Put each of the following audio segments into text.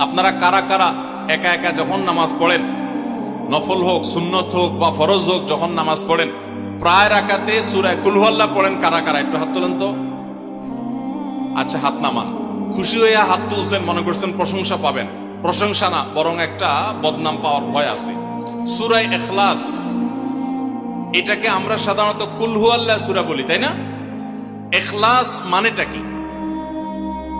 আপনারা কারা কারা একা একা যখন নামাজ পড়েন, নফল হোক, সুন্নত হোক বা ফরজ হোক, যখন নামাজ পড়েন, প্রায় রাকাতে সুরায় কুলহল্লা পড়েন কারা কারা? একটু হাত তোলেন তো। আচ্ছা হাত নামান। খুশি হইয়া হাত তুলছেন, মনে করছেন প্রশংসা পাবেন। প্রশংসা না, বরং একটা বদনাম পাওয়ার ভয় আছে। সুরাই এখলাস এটাকে আমরা সাধারণত কুলহু আল্লাহ সুরা বলি, তাই না? এখলাস মানেটা কি?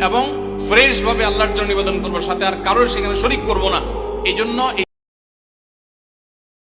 এবং ফ্রেশভাবে আল্লাহর জন্য নিবেদন করব, সাথে আর কারোর সেখানে শরিক করব না। এই জন্য